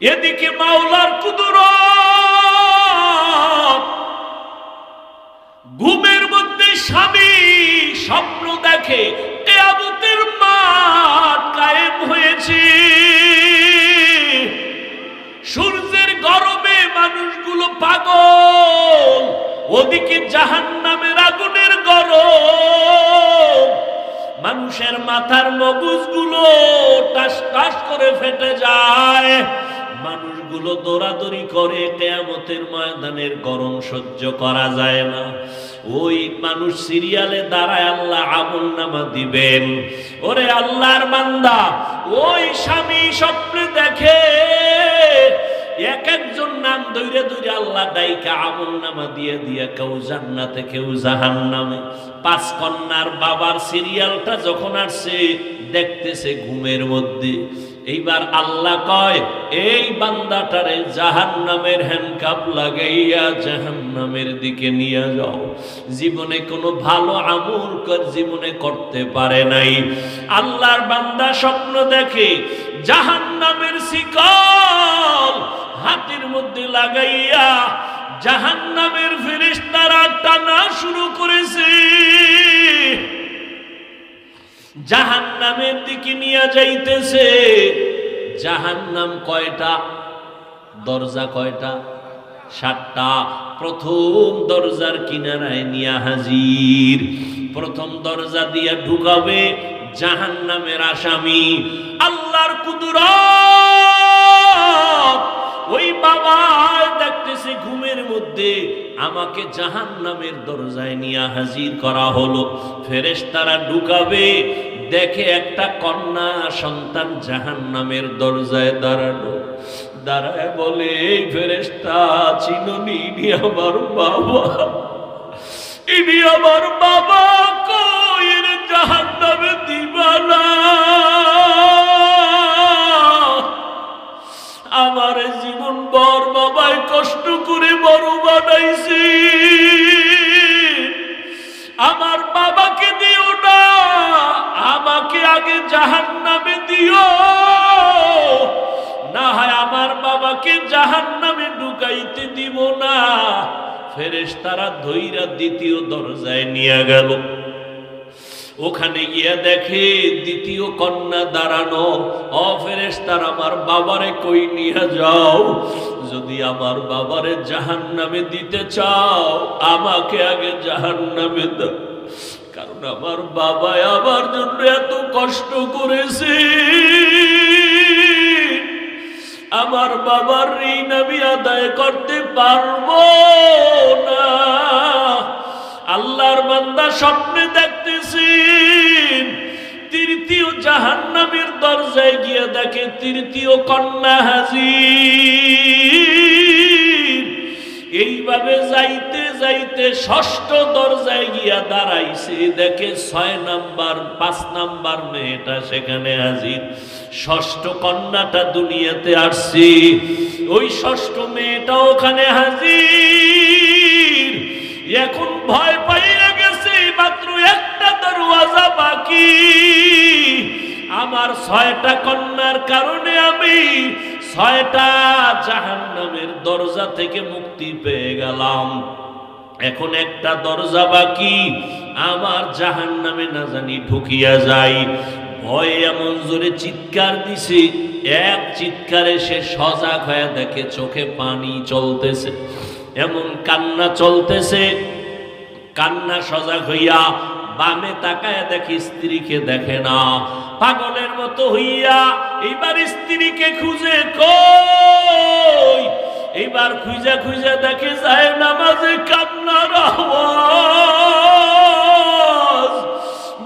এদিকে মাওলার কুদুর ঘুমের মধ্যে স্বামী স্বপ্ন দেখে, কেয়ামতের মাঠ কায়েম হয়েছে। সূর্যের গরমে মানুষগুলো পাগল, ওদিকে জাহান নামের আগুনের গরম। মানুষের মাথার মগজগুলো টাস টাস করে ফেটে যায়। মানুষগুলো দৌড়াদৌড়ি করে, কেয়ামতের ময়দানের গরম সহ্য করা যায় না। ওই মানুষ সিরিয়ালে দাঁড়ায় আল্লাহ আমল নামা দিবেন। ওরে আল্লাহর বান্দা, ওই স্বামী স্বপ্নে দেখে এক একজন নাম দৈরে দৈরে আল্লাহ দায়িকা আমল নামা দিয়ে দিয়ে কেউ জান্নাতে, কেউ জাহান নামে পাঁচ কন্যার বাবার সিরিয়ালটা যখন আসছে, দেখতেছে ঘুমের মধ্যে। এইবার আল্লাহ কয়, এই বান্দাটারে জাহান নামের হ্যান্ডকাপ লাগাইয়া জাহান নামের দিকে নিয়ে যাও। জীবনে কোনো ভালো আমল কর, জীবনে করতে পারে নাই। আল্লাহর বান্দা স্বপ্ন দেখে জাহান নামের শিকল হাতের মধ্যে লাগাইয়া জাহান নামের ফেরেস্তারা টানা শুরু করেছে। জাহান নামের দিকে নিয়ে যাইতেছে। জাহান নাম কয়টা? দরজা কয়টা? সাতটা। প্রথম দরজার কিনারায় নিয়া হাজির। প্রথম দরজা দিয়া ঢুকাবে জাহান নামের আসামি। আল্লাহর কুদুর ওই বাবা দেখতেছে ঘুমের মধ্যে। আমাকে জাহান নামের দরজায় নিয়ে হাজির করা হলো। ফেরেশতারা ঢুকাবে। দেখে একটা কন্যা সন্তান জাহান নামের দরজায় দাঁড়ানো দাঁড়ায় বলে, এই ফেরেস্তা চিননি ইনি আমার বাবা। ইনি আমার বাবা কইর জাহান নামে দিবানা? আমার জীবন বর বাবাই কষ্ট করে বড় বানাইছি। আমার বাবাকে দিও না। আগে জাহান নামে দিও। না হয় আমার বাবাকে জাহান নামে ঢুকাইতে দিব না। ফেরেশ তারা ধৈরা দ্বিতীয় দরজায় নিয়ে গেল। ওখানে গিয়া দেখে দ্বিতীয় কন্যা দাঁড়ানো। অফেরেস্তার আমার বাবারে কই নিয়ে যাও? যদি আমার বাবারে জাহান নামে দিতে চাও, আমাকে আগে জাহান নামে দাও। কারণ আমার বাবা আমার জন্য এত কষ্ট করেছে। আমার বাবার ঋণ আমি আদায় করতে পারব না। আল্লাহর বান্দা স্বপ্নে দেখতেছেন তৃতীয় জাহান্নামের দরজায় গিয়ে দেখে তৃতীয় কন্যা হাজির। এইভাবে যাইতে যাইতে ষষ্ঠ দরজায় গিয়া দাঁড়াইছে। দেখে ছয় নাম্বার, পাঁচ নাম্বার মেয়েটা সেখানে হাজির। ষষ্ঠ কন্যাটা দুনিয়াতে আসছে। ওই ষষ্ঠ মেয়েটা ওখানে হাজির। এখন ভয় পাইয়া গেছে, মাত্র একটা দরওয়াজা বাকি। আমার ছয়টা কন্যার কারণে আমি ছয়টা জাহান নামের দরজা থেকে মুক্তি পেয়ে গেলাম। এখন একটা দরজা বাকি, আমার জাহান নামে না জানি ঢুকিয়া যাই। ভয়ে এমন জোরে চিৎকার দিছে, এক চিৎকারে সে সজাগ হয়ে দেখে চোখে পানি চলতেছে, এমন কান্না চলতেছে। কান্না সজাগ হইয়া বামে তাকায় দেখি স্ত্রীকে দেখে না পাগলের মতো হইয়া এইবার স্ত্রীকে খুঁজে কই? এইবার খুঁজে খুঁজে দেখে যায় নামাজে কান্নার আওয়াজ।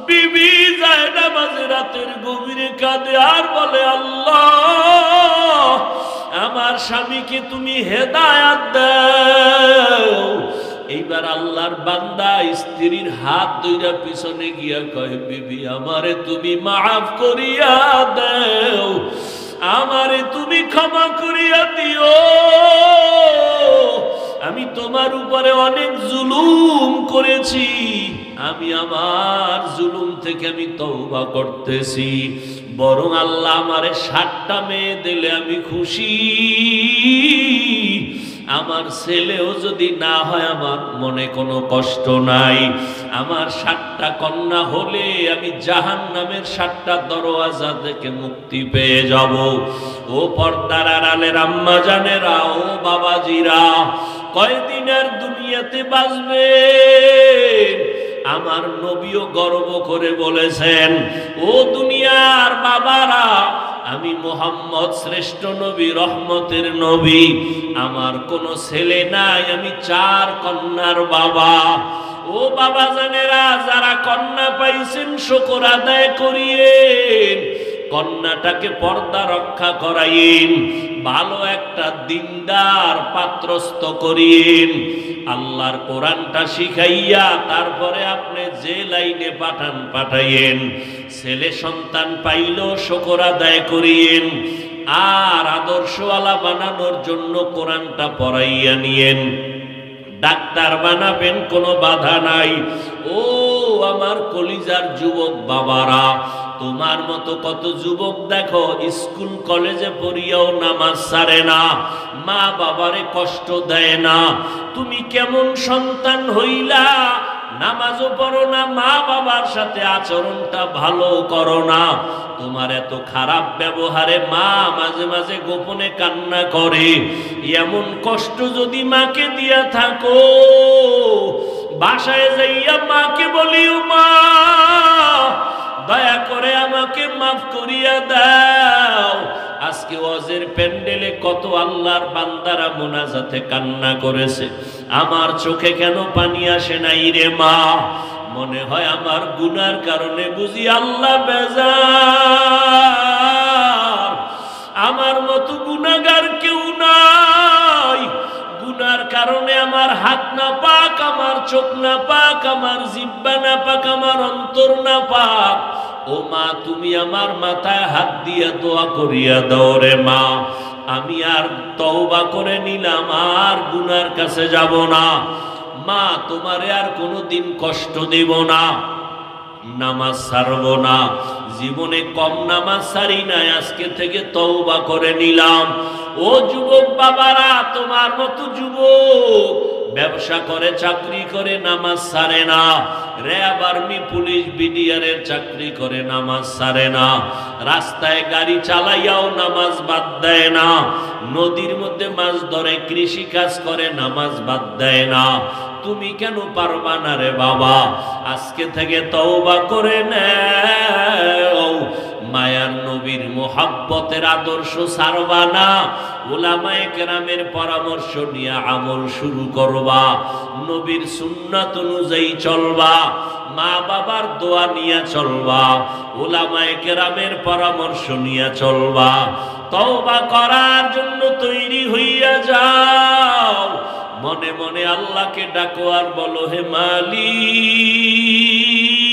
বিবি যায় নামাজে রাতের গভীরে কাঁদে আর বলে, আল্লাহ, আমার স্বামীকে তুমি হেদায়াত দাও। এইবার আল্লাহর বান্দা স্ত্রীর হাত দুইটা পিছনে গিয়া কয়, বিবি, আমারে তুমি মাফ করিয়া দাও। আমারে তুমি ক্ষমা করিয়া দিও। আমি তোমার উপরে অনেক জুলুম করেছি। আমি আমার জুলুম থেকে আমি তওবা করতেছি। বরং আল্লাহ আমারে সাতটা মেয়ে দিলে আমি খুশি। আমার ছেলেও যদি না হয়, আমার মনে কোনো কষ্ট নাই। আমার সাতটা কন্যা হলে আমি জাহান নামের সাতটা দরওয়াজা থেকে মুক্তি পেয়ে যাব। ও পর্দার আড়ালের আম্মা জানেরা, ও বাবাজিরা কয়দিন আর দুনিয়াতে বাঁচবে? আমার নবীও গর্ব করে বলেছেন, ও দুনিয়ার বাবারা আমি মোহাম্মদ শ্রেষ্ঠ নবী, রহমতের নবী। আমার কোনো ছেলে নাই, আমি চার কন্যার বাবা। ও বাবা জানেরা, যারা কন্যা পাইছেন, শকর আদায় করিয়েন। কন্যাটাকে পর্দা রক্ষা করাইন ভালো একটা দিনদার পাত্রস্থ করিন আল্লাহর কোরআনটা শিখাইয়া তারপরে আপনি যে লাইনে পাঠান পাঠাইয়েন। ছেলে সন্তান পাইল শকর আদায় করিয়েন। আর আদর্শওয়ালা বানানোর জন্য কোরআনটা পড়াইয়া নিয়েন। ডাক্তার বানাবেন কোনো বাধা নাই। ও আমার কলিজার যুবক বাবারা তোমার মতো কত যুবক দেখো, স্কুল, কলেজে পড়িয়াও নামাজ সারে না। মা বাবারে কষ্ট দেয় না। তুমি কেমন সন্তান হইলা? নামাজও পড়ো না, মা বাবার সাথে আচরণটা ভালো করো না। তোমার এত খারাপ ব্যবহারে মা মাঝে মাঝে গোপনে কান্না করে। এমন কষ্ট যদি মাকে দিয়া থাকো, বাসায় যাইয়া মাকে বলিও মা আমাকে মাফ করিয়া দাও। আজকে ওয়াজের প্যান্ডেলে কত আল্লাহর বান্দারা মোনাজাতে কান্না করেছে। আমার চোখে কেন পানি আসে নাই রে মা? মনে হয় আমার গুনার কারণে বুঝি আল্লাহ বেজার। আমার মতো গুনাগার কেউ নাই। গুনার কারণে আমার হাত না পাক আমার চোখ না পাক আমার জিব্বা না পাক আমার অন্তর না পাক ও মা, তুমি আমার মাথায় হাত দিয়া দোয়া করিয়া দাও রে মা। আমি আর তওবা করে নিলাম, আর গুনার কাছে যাব না। মা, তোমারে আর কোনো দিন কষ্ট দেব না। নামাজ ছাড়ব না। জীবনে কম নামাজ সারি নাই, আজকে থেকে তওবা করে নিলাম। ও যুবক বাবারা, তোমার মতো যুবক ব্যবসা করে, চাকরি করে, নামাজ সারে না। র্যাব আর্মি পুলিশ বিডিআরের চাকরি করে, নামাজ সারে না। রাস্তায় গাড়ি চালাইয়াও নামাজ বাদ দেয় না। নদীর মধ্যে মাছ ধরে কৃষি কাজ করে, নামাজ বাদ দেয় না। তুমি কেন পারবা না রে বাবা? আজকে থেকে তওবা করে নেও। মায়ার নবীর মোহাব্বতের আদর্শ সারবা না। ওলামায়ে কেরামের পরামর্শ নিয়ে আমল শুরু করবা। নবীর সুন্নাত অনুযায়ী চলবা। মা বাবার দোয়া নিয়ে চলবা। ওলামায় কেরামের পরামর্শ নিয়ে চলবা। তওবা করার জন্য তৈরি হইয়া যাও। মনে মনে আল্লাহকে ডাকো আর বলো, হে মালিক!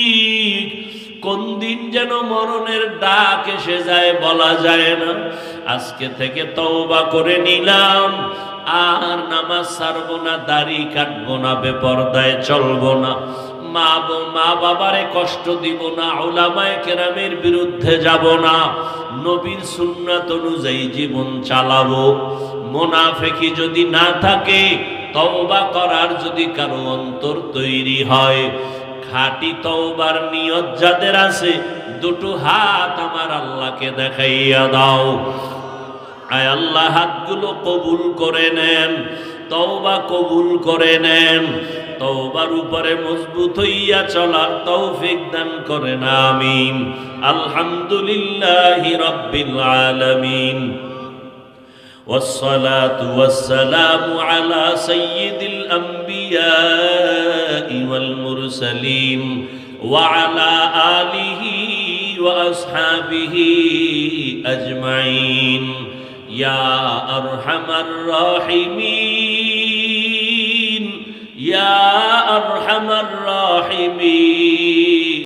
কোন দিন যেন মরণের ডাক এসে যায় বলা যায় না। আজকে থেকে তওবা করে নিলাম, আর নামাজ ছাড়বো না, দাড়ি কাটবো না, বেপরদায় চলবো না। মা মা বাবারে কষ্ট দিব না ওলামায় কেরামের বিরুদ্ধে যাব না। নবীর সুন্নাত অনুযায়ী জীবন চালাবো। মোনাফেকি যদি না থাকে, তওবা করার যদি কারও অন্তর তৈরি হয় খাঁটি তওবার নিয়ত যাদের আছে দুটো হাত আমার আল্লাহকে দেখাইয়া দাও আয় আল্লাহ হাতগুলো কবুল করে নেন তওবা কবুল করে নেন তওবার উপরে মজবুত হইয়া চলার তৌফিক দান করেন আমিন আলহামদুলিল্লাহি রাব্বিল আলামিন والصلاة والسلام على سيد الأنبياء والمرسلين وعلى آله وأصحابه أجمعين. يا أرحم الراحمين. يا أرحم الراحمين.